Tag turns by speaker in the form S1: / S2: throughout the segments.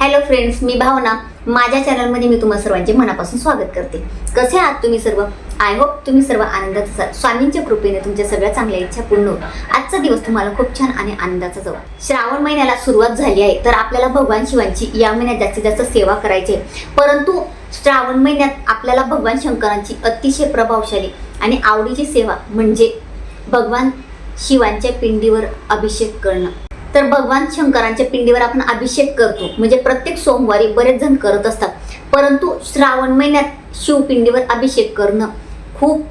S1: Hello friends मी भावना. माझ्या चॅनलमध्ये मी तुम्हाला सर्वांचे मनापासून स्वागत करते. कसे आहात तुम्ही सर्व? आय होप तुम्ही सर्व आनंदात असाल. स्वामींच्या कृपेने तुमच्या सगळ्या चांगल्या इच्छा पूर्ण होत आजचा दिवस तुम्हाला खूप छान आणि आनंदाचा जवळ श्रावण महिन्याला सुरुवात झाली आहे तर आपल्याला भगवान शिवांची या महिन्यात जास्तीत जास्त सेवा करायची आहे. परंतु श्रावण महिन्यात आपल्याला भगवान शंकरांची अतिशय प्रभावशाली आणि आवडीची सेवा म्हणजे भगवान शिवांच्या पिंडीवर अभिषेक करणं. तर भगवान शंकरांच्या पिंडीवर आपण अभिषेक करतो. म्हणजे प्रत्येक सोमवारी बरेच जण करत असतात. परंतु श्रावण महिन्यात शिवपिंडीवर अभिषेक करणं खूप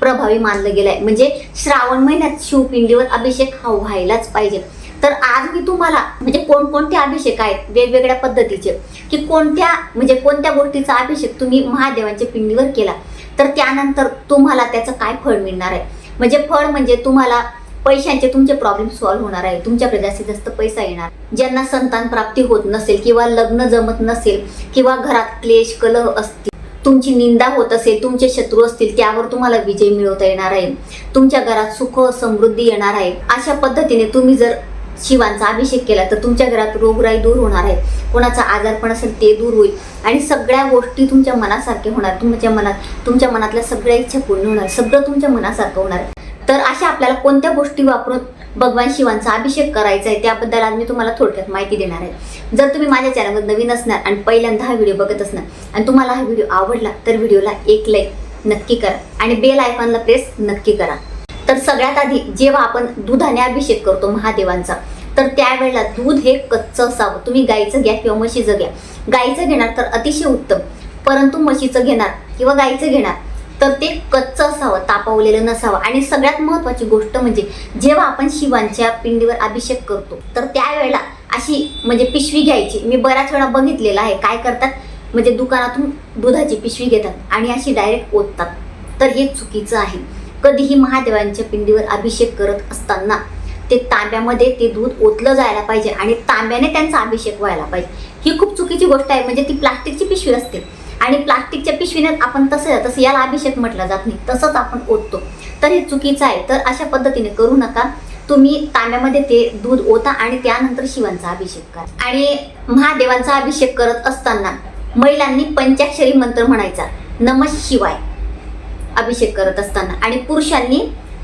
S1: प्रभावी मानलं गेलं आहे म्हणजे श्रावण महिन्यात शिवपिंडीवर अभिषेक हा व्हायलाच पाहिजे. तर आज मी तुम्हाला म्हणजे कोणकोणते अभिषेक आहेत वेगवेगळ्या पद्धतीचे की कोणत्या म्हणजे कोणत्या गोष्टीचा अभिषेक तुम्ही महादेवांच्या पिंडीवर केला? तर त्यानंतर तुम्हाला त्याचं काय फळ मिळणार आहे? म्हणजे फळ म्हणजे तुम्हाला पैशांचे तुमचे प्रॉब्लेम सॉल्व्ह होणार आहे. तुमच्याकडे जास्तीत जास्त पैसा येणार. ज्यांना संतान प्राप्ती होत नसेल किंवा लग्न जमत नसेल किंवा घरात क्लेश कलह असतील तुमची निंदा होत असेल तुमचे शत्रू असतील त्यावर तुम्हाला विजय मिळवता येणार आहे. तुमच्या घरात सुख समृद्धी येणार आहे. अशा पद्धतीने तुम्ही जर शिवांचा अभिषेक केला तर तुमच्या घरात रोगराई दूर होणार आहे. कोणाचा आजारपण असेल ते दूर होईल. आणि सगळ्या गोष्टी तुमच्या मनासारख्या होणार. तुमच्या मनात तुमच्या मनातल्या सगळ्या इच्छा पूर्ण होणार. सगळं तुमच्या मनासारखं होणार आहे. तर अशा आपल्याला कोणत्या गोष्टी वापरून भगवान शिवांचा अभिषेक करायचा आहे त्याबद्दल आज मी तुम्हाला थोडक्यात माहिती देणार आहे. जर तुम्ही माझ्या चॅनलवर नवीन असणार आणि पहिल्यांदा हा व्हिडिओ बघत असणार आणि तुम्हाला हा व्हिडिओ आवडला तर व्हिडिओला एक लाईक नक्की करा आणि बेल आयकॉनला प्रेस नक्की करा. तर सगळ्यात आधी जेव्हा आपण दुधाने अभिषेक करतो महादेवांचा तर त्यावेळेला दूध हे कच्चं असावं. तुम्ही गाईचं घ्या किंवा म्हशीचं घ्या. गाईचं घेणार तर अतिशय उत्तम. परंतु म्हशीचं घेणार किंवा गाईचं घेणार तर ते कच्चं असावं तापवलेलं नसावं. आणि सगळ्यात महत्त्वाची गोष्ट म्हणजे जेव्हा आपण शिवांच्या पिंडीवर अभिषेक करतो तर त्यावेळेला अशी म्हणजे पिशवी घ्यायची. मी बऱ्याच वेळा बघितलेलं आहे काय करतात? म्हणजे दुकानातून दुधाची पिशवी घेतात आणि अशी डायरेक्ट ओततात. तर हे चुकीचं आहे. कधीही महादेवांच्या पिंडीवर अभिषेक करत असताना ते तांब्यामध्ये ते दूध ओतलं जायला पाहिजे आणि तांब्याने त्यांचा अभिषेक व्हायला पाहिजे. ही खूप चुकीची गोष्ट आहे. म्हणजे ती प्लास्टिकची पिशवी असते. आणि प्लास्टिकच्या पिशवीने आपण तसं तसं याला अभिषेक म्हटला जात नाही तसंच आपण ओततो. तर हे चुकीचं आहे. तर अशा पद्धतीने करू नका. तुम्ही तांब्यामध्ये ते दूध ओता आणि त्यानंतर शिवांचा अभिषेक करा. आणि महादेवांचा अभिषेक करत असताना महिलांनी पंचाक्षरी मंत्र म्हणायचा. नम शिवाय. अभिषेक करत असताना. आणि पुरुषांनी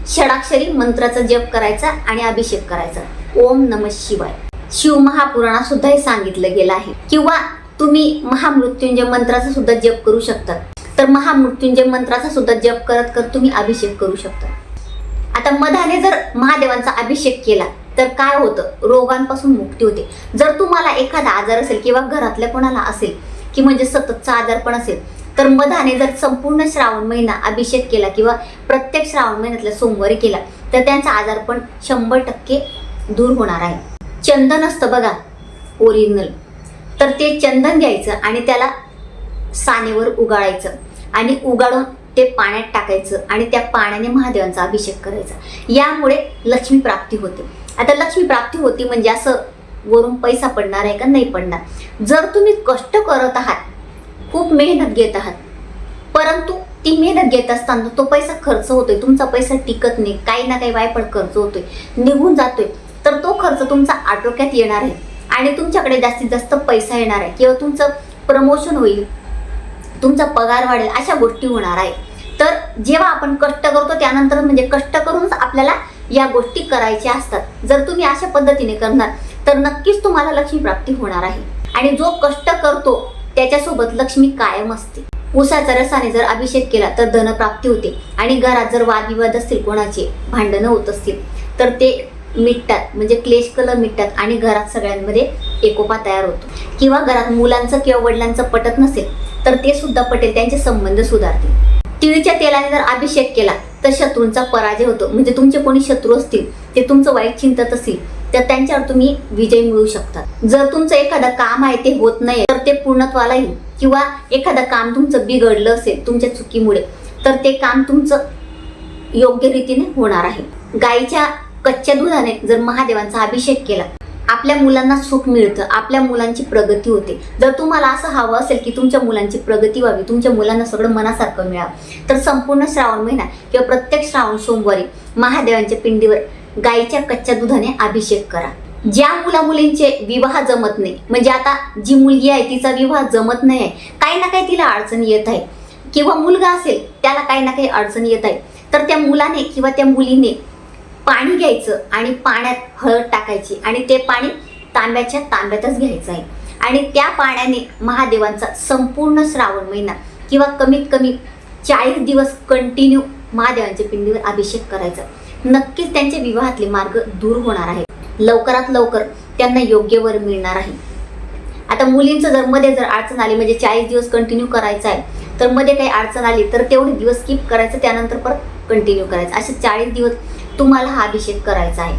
S1: षडाक्षरी मंत्राचा जप करायचा आणि अभिषेक करायचा. ओम नम शिवाय. शिव महापुराणात सुद्धा हे सांगितलं गेलं आहे. किंवा तुम्ही महामृत्युंजय मंत्राचा सुद्धा जप करू शकता तर महामृत्युंजय मंत्राचा सुद्धा जप करत करत तुम्ही अभिषेक करू शकता. आता मधाने जर महादेवांचा अभिषेक केला तर काय होतं? रोगांपासून मुक्ती होते. जर तुम्हाला एखादा आजार असेल किंवा घरातल्या कोणाला असेल की म्हणजे सततचा आजारपण असेल तर मधाने जर संपूर्ण श्रावण महिना अभिषेक केला किंवा प्रत्येक श्रावण महिन्यातल्या सोमवारी केला तर त्यांचा आजारपण शंभर टक्के दूर होणार आहे. चंदन असतं बघा ओरिजिनल. तर ते चंदन घ्यायचं आणि त्याला सानेवर उगाळायचं. आणि उगाळून ते पाण्यात टाकायचं आणि त्या पाण्याने महादेवांचा अभिषेक करायचा. यामुळे लक्ष्मी प्राप्ती होते. आता लक्ष्मी प्राप्ती होती म्हणजे असं वरून पैसा पडणार आहे का? नाही पडणार. जर तुम्ही कष्ट करत आहात खूप मेहनत घेत आहात परंतु ती मेहनत घेत असताना तो पैसा खर्च होतोय तुमचा पैसा टिकत नाही काही ना काही वायफळ खर्च होतोय निघून जातोय तर तो खर्च तुमचा आटोक्यात येणार आहे. आणि तुमच्याकडे जास्तीत जास्त पैसा येणार आहे किंवा तुमचं प्रमोशन होईल तुमचा पगार वाढेल अशा गोष्टी होणार आहे. तर जेव्हा आपण कष्ट करतो त्यानंतर म्हणजे कष्ट करूनच आपल्याला या गोष्टी करायच्या असतात. जर तुम्ही अशा पद्धतीने करणार तर नक्कीच तुम्हाला लक्ष्मी प्राप्ती होणार आहे. आणि जो कष्ट करतो त्याच्यासोबत लक्ष्मी कायम असते. उसाच्या रसाने जर अभिषेक केला तर धनप्राप्ती होते. आणि घरात जर वादविवाद असतील कोणाचे भांडणं होत असतील तर ते मिटतात म्हणजे क्लेश कलर मिटतात आणि घरात सगळ्यांमध्ये एकोपा तयार होतो. किंवा घरात मुलांचं किंवा वडिलांचं पटत नसेल तर ते सुद्धा पटेल त्यांचे संबंध सुधारतील. तिळीच्या तेलाने जर अभिषेक केला तर शत्रूंचा पराजय होतो. म्हणजे तुमचे कोणी शत्रू असतील ते तुमचं वाईट चिंतत असतील तर त्यांच्यावर तुम्ही विजय मिळवू शकता. जर तुमचं एखादं काम आहे ते होत नाही तर ते पूर्णत्वाला येईल किंवा एखादं काम तुमचं बिघडलं असेल तुमच्या चुकीमुळे तर ते काम तुमचं योग्य रीतीने होणार आहे. गाईच्या कच्च्या दुधाने जर महादेवांचा अभिषेक केला आपल्या मुलांना सुख मिळतं आपल्या मुलांची प्रगती होते. जर तुम्हाला असं हवं असेल की तुमच्या मुलांची प्रगती व्हावी तुमच्या मुलांना सगळं मनासारखं मिळावं तर संपूर्ण श्रावण महिना किंवा प्रत्येक श्रावण सोमवारी महादेवांच्या पिंडीवर गाईच्या कच्च्या दुधाने अभिषेक करा. ज्या मुला मुलींचे विवाह जमत नाही म्हणजे आता जी मुलगी आहे तिचा विवाह जमत नाही आहे काही ना काही तिला अडचण येत आहे. किंवा मुलगा असेल त्याला काही ना काही अडचण येत आहे. तर त्या मुलाने किंवा त्या मुलीने पाणी घ्यायचं आणि पाण्यात हळद टाकायची आणि ते पाणी तांब्याच्या तांब्यातच घ्यायचं आहे. आणि त्या पाण्याने महादेवांचा संपूर्ण श्रावण महिना किंवा कमीत कमी चाळीस दिवस कंटिन्यू महादेवांच्या पिंडीवर अभिषेक करायचा. नक्कीच त्यांचे विवाहातले मार्ग दूर होणार आहे लवकरात लवकर त्यांना योग्य वर मिळणार आहे. आता मुलींचं जर मध्ये जर अडचण आली म्हणजे चाळीस दिवस कंटिन्यू करायचं आहे तर मध्ये काही अडचण आली तर तेवढे दिवस स्किप करायचं त्यानंतर परत कंटिन्यू करायचं. असे चाळीस दिवस तुम्हाला हा अभिषेक करायचा आहे.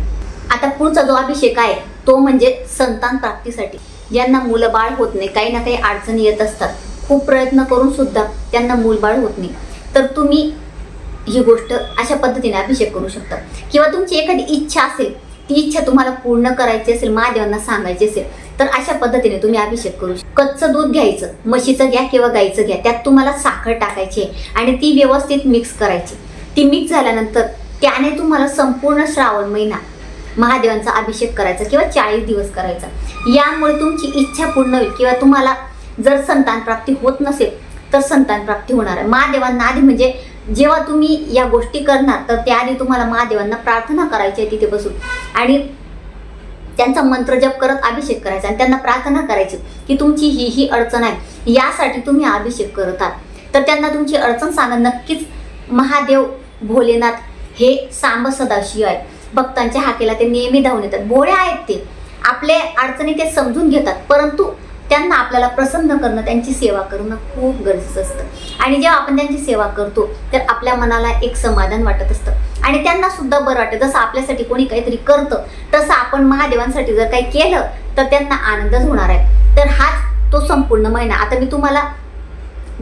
S1: आता पुढचा जो अभिषेक आहे तो म्हणजे संतान प्राप्तीसाठी. ज्यांना मुलं बाळ होत नाही काही ना काही अडचणी येत असतात. खूप प्रयत्न करून सुद्धा त्यांना मूलबाळ होत नाही. तर तुम्ही ही गोष्ट अशा पद्धतीने अभिषेक करू शकता. किंवा तुमची एखादी इच्छा असेल ती इच्छा तुम्हाला पूर्ण करायची असेल महादेवांना सांगायची असेल तर अशा पद्धतीने तुम्ही अभिषेक करू शकता. कच्चं दूध घ्यायचं म्हशीचं घ्या किंवा गाईचं घ्या त्यात तुम्हाला साखर टाकायची आहे आणि ती व्यवस्थित मिक्स करायची. ती मिक्स झाल्यानंतर त्याने तुम्हाला संपूर्ण श्रावण महिना महादेवांचा अभिषेक करायचा किंवा चाळीस दिवस करायचा. यामुळे तुमची इच्छा पूर्ण होईल किंवा तुम्हाला जर संतान प्राप्ती होत नसेल तर संतान प्राप्ती होणार आहे. महादेवांना आधी म्हणजे जेव्हा तुम्ही या गोष्टी करणार तर त्याआधी तुम्हाला महादेवांना प्रार्थना करायची आहे तिथे बसून. आणि त्यांचा मंत्र जप करत अभिषेक करायचा आणि त्यांना प्रार्थना करायची की तुमची ही ही अडचण आहे यासाठी तुम्ही अभिषेक करत आहात. तर त्यांना तुमची अडचण सांगा. नक्कीच महादेव भोलेनाथ हे सांब सदाशिव आहे भक्तांच्या हाकेला ते नेहमी धावून येतात. भोळे आहेत ते. आपले अडचणी ते समजून घेतात. परंतु त्यांना आपल्याला प्रसन्न करणं त्यांची सेवा करणं खूप गरजेचं असतं. आणि जेव्हा आपण त्यांची सेवा करतो तर आपल्या मनाला एक समाधान वाटत असतं. आणि त्यांना सुद्धा बरं वाटतं. जसं आपल्यासाठी कोणी काहीतरी करतं तसं आपण महादेवांसाठी जर काही केलं तर त्यांना आनंदच होणार आहे. तर हाच तो संपूर्ण महिना. आता मी तुम्हाला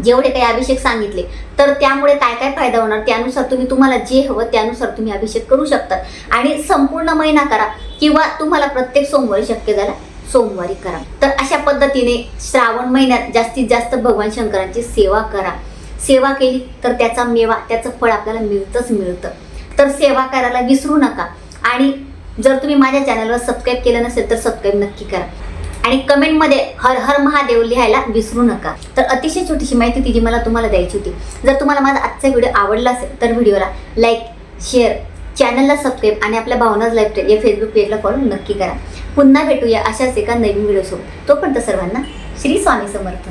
S1: जेवढे काही अभिषेक सांगितले तर त्यामुळे काय काय फायदा होणार? त्यानुसार तुम्ही तुम्हाला जे हवं त्यानुसार तुम्ही अभिषेक करू शकता. आणि संपूर्ण महिना करा किंवा तुम्हाला प्रत्येक सोमवारी शक्य झाला सोमवारी करा. तर अशा पद्धतीने श्रावण महिन्यात जास्तीत जास्त भगवान शंकरांची सेवा करा. सेवा केली तर त्याचा मेवा त्याचं फळ आपल्याला मिळतंच मिळतं. तर सेवा करायला विसरू नका. आणि जर तुम्ही माझ्या चॅनलवर सबस्क्राईब केलं नसेल तर सबस्क्राईब नक्की करा. आणि कमेंटमध्ये हर हर महादेव लिहायला विसरू नका. तर अतिशय छोटीशी माहिती ती जी मला तुम्हाला द्यायची होती. जर तुम्हाला माझा आजचा व्हिडिओ आवडला असेल तर व्हिडिओला लाईक शेअर चॅनलला सबस्क्राईब आणि आपल्या भावनाज लाईफस्टाईल या फेसबुक पेजला फॉलो नक्की करा. पुन्हा भेटूया अशाच एका नवीन व्हिडिओसोबत तोपर्यंत सर्वांना श्री स्वामी समर्थ.